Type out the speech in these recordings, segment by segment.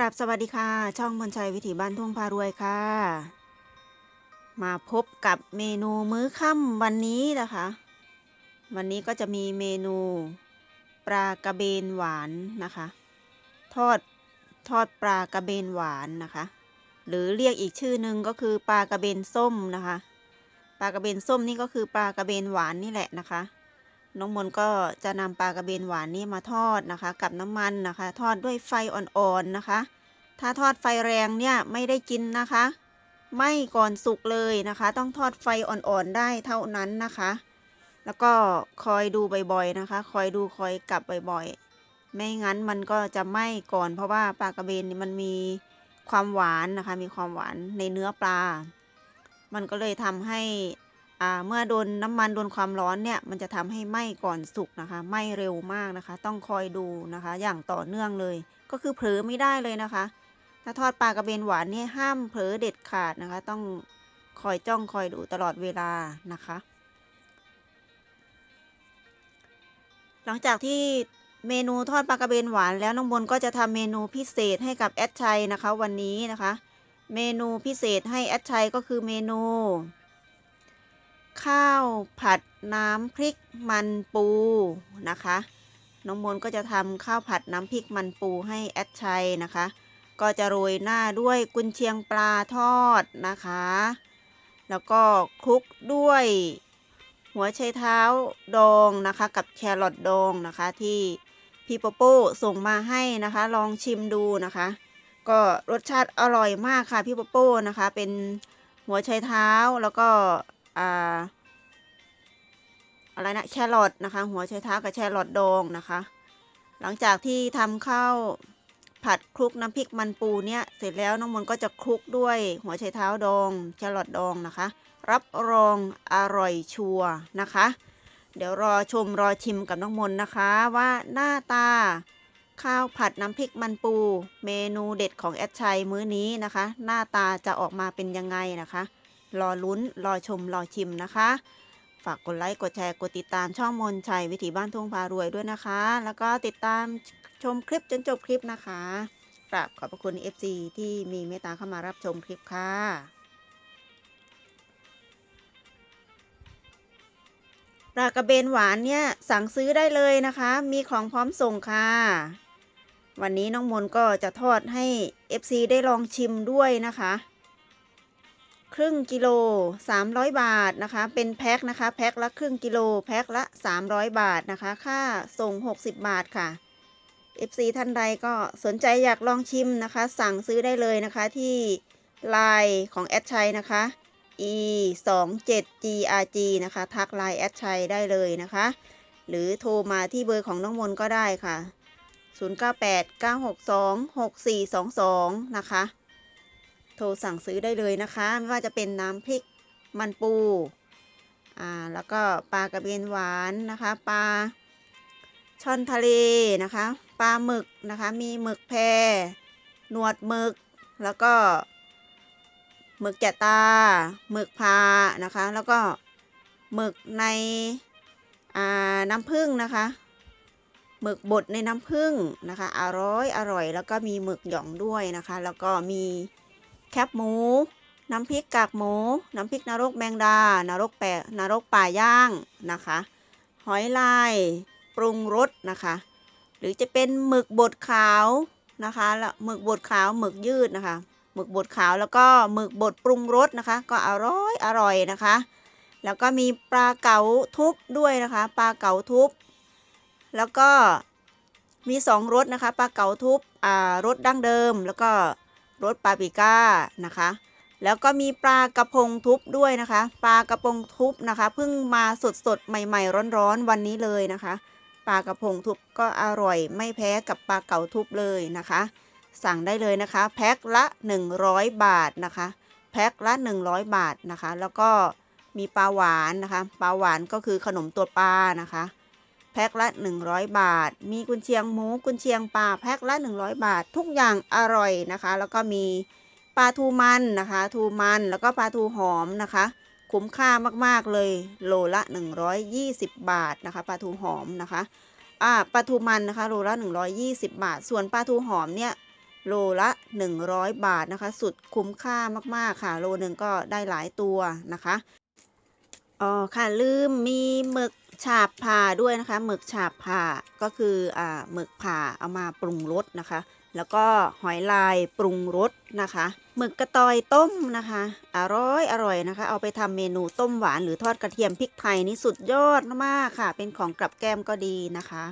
กราบสวัสดีค่ะ ช่องมนชัยวิถีบ้านทุ่งพารวยค่ะ มาพบกับเมนูมื้อค่ำวันนี้นะคะ วันนี้ก็จะมีเมนูปลากระเบนหวานนะคะ ทอดทอดปลากระเบนหวานนะคะ หรือเรียกอีกชื่อหนึ่งก็คือปลากระเบนส้มนะคะปลากระเบนส้มนี่ก็คือปลากระเบนหวานนี่แหละนะคะ น้องมนก็จะนำปลากระเบนหวานนี่มาทอดนะคะ กับน้ำมันนะคะ ทอดด้วยไฟอ่อนๆนะคะ ถ้าทอดไฟแรงเนี่ยไม่ได้กินนะคะไหม่ก่อนสุกเลยนะคะ ต้องทอดไฟอ่อนๆได้เท่านั้นนะคะ แล้วก็คอยดูบ่อยๆนะคะ คอยดูคอยกลับบ่อยๆ ไม่งั้นมันก็จะไหม้ก่อนเพราะว่าปลากระเบนมันมีความหวานนะคะ มีความหวานในเนื้อปลา มันก็เลยทำให้ เมื่อโดนน้ำมันโดนความร้อนเนี่ยมันจะทำให้ไหม้ก่อนสุกนะคะไหม้เร็วมากนะคะ ต้องคอยดูนะคะ อย่างต่อเนื่องเลย ก็คือเผลอไม่ได้เลยนะคะ ถ้าทอดปลากระเบนหวานเนี่ยห้ามเผลอเด็ดขาดนะคะ ต้องคอยจ้องคอยดูตลอดเวลานะคะ หลังจากที่เมนูทอดปลากระเบนหวานแล้วน้องบนก็จะทำเมนูพิเศษให้กับแอดชัยนะคะ วันนี้นะคะ เมนูพิเศษให้แอดชัยก็คือเมนู ข้าวผัดน้ำพริกมันปูนะคะ น้องมนก็จะทำข้าวผัดน้ำพริกมันปูให้แอดชัยนะคะ ก็จะโรยหน้าด้วยกุนเชียงปลาทอดนะคะ แล้วก็คลุกด้วยหัวไชเท้าดองนะคะ กับแครอทดองนะคะที่พี่โปโป้ส่งมาให้นะคะ ลองชิมดูนะคะ ก็รสชาติอร่อยมากค่ะพี่โปโป้นะคะ เป็นหัวไชเท้าแล้วก็ อ่าอะไรนะแครอทนะคะ หัวไชเท้ากับแครอทดองนะคะ หลังจากที่ทำข้าวผัดคลุกน้ำพริกมันปูเนี่ยเสร็จแล้วน้องมนก็จะคลุกด้วยหัวไชเท้าดองแครอทดองนะคะ รับรองอร่อยชัวร์นะคะ เดี๋ยวรอชมรอชิมกับน้องมนนะคะว่าหน้าตาข้าวผัดน้ำพริกมันปู เมนูเด็ดของแอดชัยมื้อนี้นะคะ หน้าตาจะออกมาเป็นยังไงนะคะ รอลุ้น รอชม รอชิมนะคะ ฝากกดไลค์กดแชร์กดติดตามช่องมนชัยวิถีบ้านทุ่งพารวยด้วยนะคะ แล้วก็ติดตามชมคลิปจนจบคลิปนะคะกราบขอบพระคุณ FC ที่มีเมตตาเข้ามารับชมคลิปค่ะปลากระเบนหวานเนี่ยสั่งซื้อได้เลยนะคะ มีของพร้อมส่งค่ะ วันนี้น้องมนก็จะทอดให้ FC ได้ลองชิมด้วยนะคะ ครึ่งกิโล 300 บาทนะคะ เป็นแพ็คนะคะ แพ็คละครึ่งกิโล แพ็คละ 300 บาทนะคะ ค่าส่ง 60 บาทค่ะ FC ท่านใดก็สนใจอยากลองชิมนะคะ สั่งซื้อได้เลยนะคะที่ไลน์ของแอดชัยนะคะ e 2 7 grg นะคะ ทักไลน์แอดชัยได้เลยนะคะ หรือโทรมาที่เบอร์ของน้องมนก็ได้ค่ะ 098 962 6422 นะคะ โทรสั่งซื้อได้เลยนะคะ ไม่ว่าจะเป็นน้ำพริกมันปู อ่า แล้วก็ปลากระเบนหวานนะคะ ปลาช่อนทะเลนะคะ ปลาหมึกนะคะ มีหมึกแพหนวดหมึก แล้วก็หมึกแกะตา หมึกพานะคะ แล้วก็หมึกในอ่าน้ำผึ้งนะคะ หมึกบดในน้ำผึ้งนะคะ อร่อย อร่อย แล้วก็มีหมึกหยองด้วยนะคะ แล้วก็มี คบหมู น้ำพริกกากหมู น้ำพริกนรกแมงดานรกแปะนรกป่าย่างนะคะ หอยลาย ปรุงรสนะคะ หรือจะเป็นหมึกบดขาวนะคะแล้วหมึกบดขาวหมึกยืดนะคะหมึกบดขาวแล้วก็หมึกบดปรุงรสนะคะ ก็อร่อยอร่อยนะคะ แล้วก็มีปลาเก๋าทุบด้วยนะคะ ปลาเก๋าทุบ แล้วก็มีสองรสนะคะปลาเก๋าทุบอ่ารสดั้งเดิม แล้วก็ รสปาปริก้านะคะ แล้วก็มีปลากระพงทุบด้วยนะคะ ปลากระพงทุบนะคะเพิ่งมาสดสดใหม่ ๆ ร้อนๆวันนี้เลยนะคะปลากระพงทุบก็อร่อยไม่แพ้กับปลาเก๋าทุบเลยนะคะ สั่งได้เลยนะคะแพ็คละ 100 บาทนะคะแพ็คละ 100 บาทนะคะ แล้วก็มีปลาหวานนะคะ ปลาหวานก็คือขนมตัวปลานะคะ แพ็คละ 100 บาท มีกุนเชียงหมูกุนเชียงปลาแพ็คละ 100 บาท ทุกอย่างอร่อยนะคะ แล้วก็มีปลาทูมันนะคะ ทูมันแล้วก็ปลาทูหอมนะคะ คุ้มค่ามากๆเลย โลละ 120 บาทนะคะ ปลาทูหอมนะคะอ่าปลาทูมันนะคะ โลละ 120 บาท ส่วนปลาทูหอมเนี่ยโลละ 100 บาทนะคะ สุดคุ้มค่ามากๆค่ะ โลหนึ่งก็ได้หลายตัวนะคะอ๋อค่ะลืมมีหมึก ฉาบผ่าด้วยนะคะหมึกฉาบผ่าก็คืออ่าหมึกผ่าเอามาปรุงรสนะคะ แล้วก็หอยลายปรุงรสนะคะหมึกกระตอยต้มนะคะ อร่อยอร่อยนะคะ เอาไปทำเมนูต้มหวานหรือทอดกระเทียมพริกไทยนี่สุดยอดมากค่ะ เป็นของกลับแก้มก็ดีนะคะ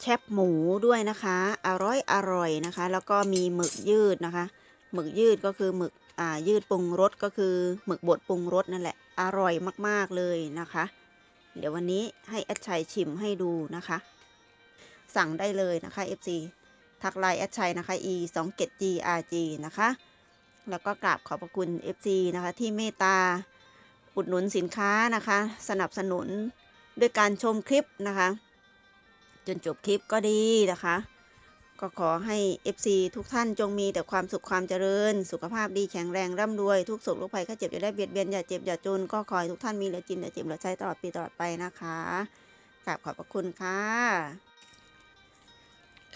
แชบหมูด้วยนะคะ อร่อยอร่อยนะคะ แล้วก็มีหมึกยืดนะคะ หมึกยืดก็คือหมึกอ่ายืดปรุงรสก็คือหมึกบดปรุงรสนั่นแหละ อร่อยมากๆเลยนะคะ เดี๋ยววันนี้ให้แอดชัยชิมให้ดูนะคะ สั่งได้เลยนะคะ FC ทักไลน์แอดชัยนะคะ e 2 7 g r g นะคะ แล้วก็กราบขอบพระคุณ FC นะคะ ที่เมตตาอุดหนุนสินค้านะคะ สนับสนุนด้วยการชมคลิปนะคะ จนจบคลิปก็ดีนะคะ ก็ขอให้ FC ทุกท่านจงมีแต่ความสุขความเจริญ สุขภาพดีแข็งแรงร่ำรวย ทุกโศกโรคภัยข้าเจ็บอย่าได้เบียดเบียนอย่าเจ็บอย่าจนก็ขอให้ทุกท่านมีเหลือกินเหลือเจ็บเหลือใช้ตลอดปีตลอดไปนะคะกราบขอบพระคุณค่ะ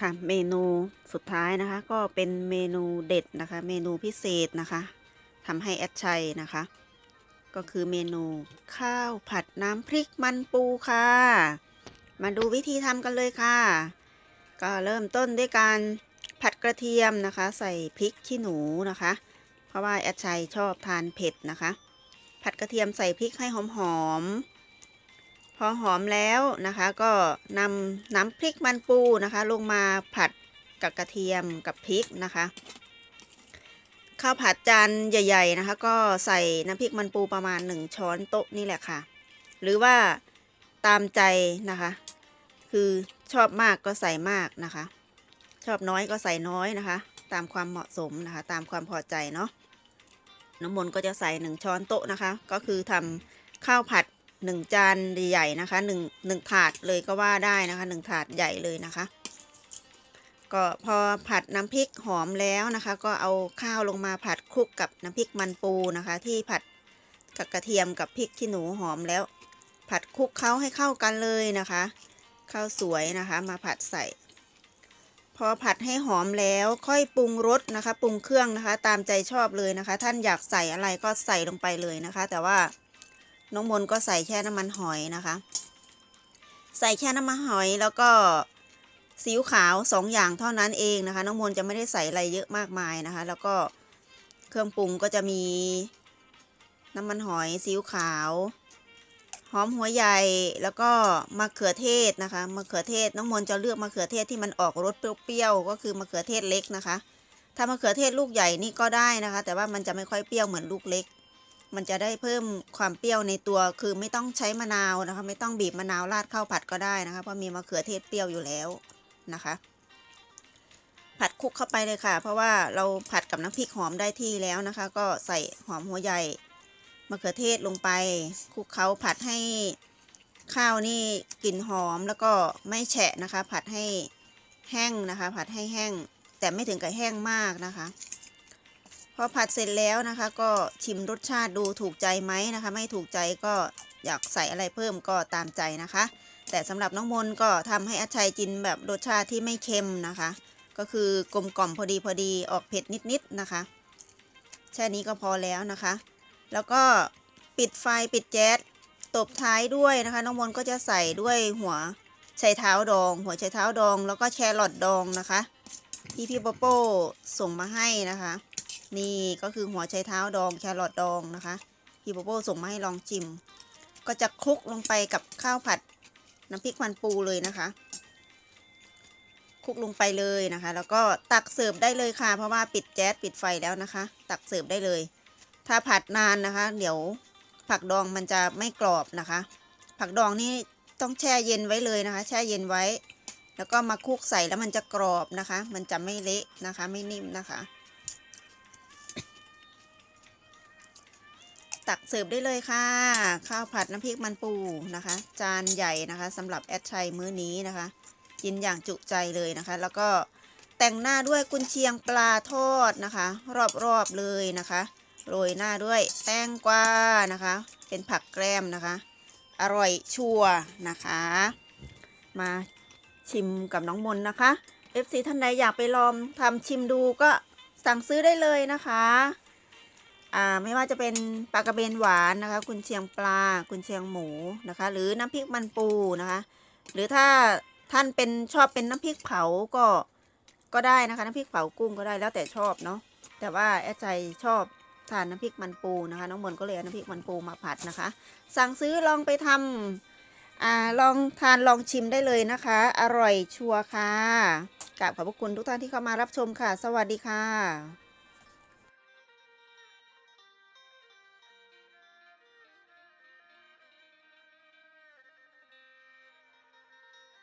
ค่ะเมนูสุดท้ายนะคะ ก็เป็นเมนูเด็ดนะคะ เมนูพิเศษนะคะทำให้แอดชัยนะคะ ก็คือเมนูข้าวผัดน้ำพริกมันปูค่ะ มาดูวิธีทำกันเลยค่ะ ก็เริ่มต้นด้วยการผัดกระเทียมนะคะ ใส่พริกขี้หนูนะคะ เพราะว่าแอดชัยชอบทานเผ็ดนะคะ ผัดกระเทียมใส่พริกให้หอมๆพอหอมแล้วนะคะ ก็นำน้ำพริกมันปูนะคะ ลงมาผัดกับกระเทียมกับพริกนะคะข้าวผัดจานใหญ่ ๆ นะคะ ก็ใส่น้ำพริกมันปูประมาณ 1 ช้อนโต๊ะนี่แหละค่ะ หรือว่าตามใจนะคะ คือ ชอบมากก็ใส่มากนะคะ ชอบน้อยก็ใส่น้อยนะคะ ตามความเหมาะสมนะคะ ตามความพอใจเนาะน้ำมนต์ก็จะใส่หนึ่งช้อนโต๊ะนะคะ ก็คือทำข้าวผัดหนึ่งจานใหญ่นะคะหนึ่งหนึ่งถาดเลยก็ว่าได้นะคะหนึ่งถาดใหญ่เลยนะคะ ก็พอผัดน้ำพริกหอมแล้วนะคะ ก็เอาข้าวลงมาผัดคลุกกับน้ำพริกมันปูนะคะ ที่ผัดกับกระเทียมกับพริกขี้หนูหอมแล้ว ผัดคลุกเคล้าให้เข้ากันเลยนะคะ ข้าวสวยนะคะ มาผัดใส่ พอผัดให้หอมแล้วค่อยปรุงรสนะคะ ปรุงเครื่องนะคะ ตามใจชอบเลยนะคะ ท่านอยากใส่อะไรก็ใส่ลงไปเลยนะคะ แต่ว่าน้องมนก็ใส่แค่น้ำมันหอยนะคะ ใส่แค่น้ำมันหอยแล้วก็ซีอิ๊วขาวสองอย่างเท่านั้นเองนะคะ น้องมนจะไม่ได้ใส่อะไรเยอะมากมายนะคะ แล้วก็เครื่องปรุงก็จะมีน้ำมันหอยซีอิ๊วขาว หอมหัวใหญ่แล้วก็มะเขือเทศนะคะมะเขือเทศน้องมนจะเลือกมะเขือเทศที่มันออกรสเปรี้ยวๆก็คือมะเขือเทศเล็กนะคะ ถ้ามะเขือเทศลูกใหญ่นี่ก็ได้นะคะ แต่ว่ามันจะไม่ค่อยเปรี้ยวเหมือนลูกเล็ก มันจะได้เพิ่มความเปรี้ยวในตัวคือไม่ต้องใช้มะนาวนะคะ ไม่ต้องบีบมะนาวราดข้าวผัดก็ได้นะคะเพราะมีมะเขือเทศเปรี้ยวอยู่แล้วนะคะ ผัดคลุกเข้าไปเลยค่ะ เพราะว่าเราผัดกับน้ำพริกหอมได้ที่แล้วนะคะ ก็ใส่หอมหัวใหญ่ มะเขือเทศลงไปคลุกเคล้าผัดให้ข้าวนี่กลิ่นหอมแล้วก็ไม่แฉะนะคะ ผัดให้แห้งนะคะ ผัดให้แห้ง แต่ไม่ถึงกับแห้งมากนะคะ พอผัดเสร็จแล้วนะคะ ก็ชิมรสชาติดูถูกใจไหมนะคะ ไม่ถูกใจก็อยากใส่อะไรเพิ่มก็ตามใจนะคะ แต่สำหรับน้องมนก็ทำให้อาชัยกินแบบรสชาติที่ไม่เค็มนะคะ ก็คือกลมกล่อมพอดีพอดีออกเผ็ดนิดๆนะคะแค่นี้ก็พอแล้วนะคะ แล้วก็ปิดไฟปิดแก๊สตบท้ายด้วยนะคะ น้องมนก็จะใส่ด้วยหัวไชเท้าดอง หัวไชเท้าดอง แล้วก็แครอทดองนะคะ ที่พี่โปโป้ส่งมาให้นะคะ นี่ก็คือหัวไชเท้าดองแครอทดองนะคะ พี่โปโป้ส่งมาให้ลองชิม ก็จะคลุกลงไปกับข้าวผัดน้ำพริกมันปูเลยนะคะคลุกลงไปเลยนะคะ แล้วก็ตักเสิร์ฟได้เลยค่ะ เพราะว่าปิดแก๊สปิดไฟแล้วนะคะ ตักเสิร์ฟได้เลย ถ้าผัดนานนะคะ เดี๋ยวผักดองมันจะไม่กรอบนะคะ ผักดองนี่ต้องแช่เย็นไว้เลยนะคะ แช่เย็นไว้ แล้วก็มาคลุกใส่แล้วมันจะกรอบนะคะ มันจะไม่เละนะคะ ไม่นิ่มนะคะ ตักเสิร์ฟได้เลยค่ะ ข้าวผัดน้ำพริกมันปูนะคะ จานใหญ่นะคะสำหรับแอดชัยมื้อนี้นะคะ กินอย่างจุใจเลยนะคะ แล้วก็แต่งหน้าด้วยกุนเชียงปลาทอดนะคะ รอบๆเลยนะคะ โรยหน้าด้วยแตงกวานะคะ เป็นผักแกล้มนะคะ อร่อยชัวร์นะคะ มาชิมกับน้องมนนะคะ FC ท่านใดอยากไปลองทำชิมดูก็สั่งซื้อได้เลยนะคะอ่าไม่ว่าจะเป็นปลากระเบนหวานนะคะคุณเชียงปลาคุณเชียงหมูนะคะ หรือน้ำพริกมันปูนะคะ หรือถ้าท่านเป็นชอบเป็นน้ำพริกเผาก็ก็ได้นะคะ น้ำพริกเผากุ้งก็ได้แล้วแต่ชอบเนาะแต่ว่าแอดใจชอบ ทานน้ำพริกมันปูนะคะ น้องมนก็เลยเอาน้ำพริกมันปูมาผัดนะคะ สั่งซื้อลองไปทำอลองทานลองชิมได้เลยนะคะ อร่อยชัวร์ค่ะกราบขอบพระคุณทุกท่านที่เข้ามารับชมค่ะ สวัสดีค่ะ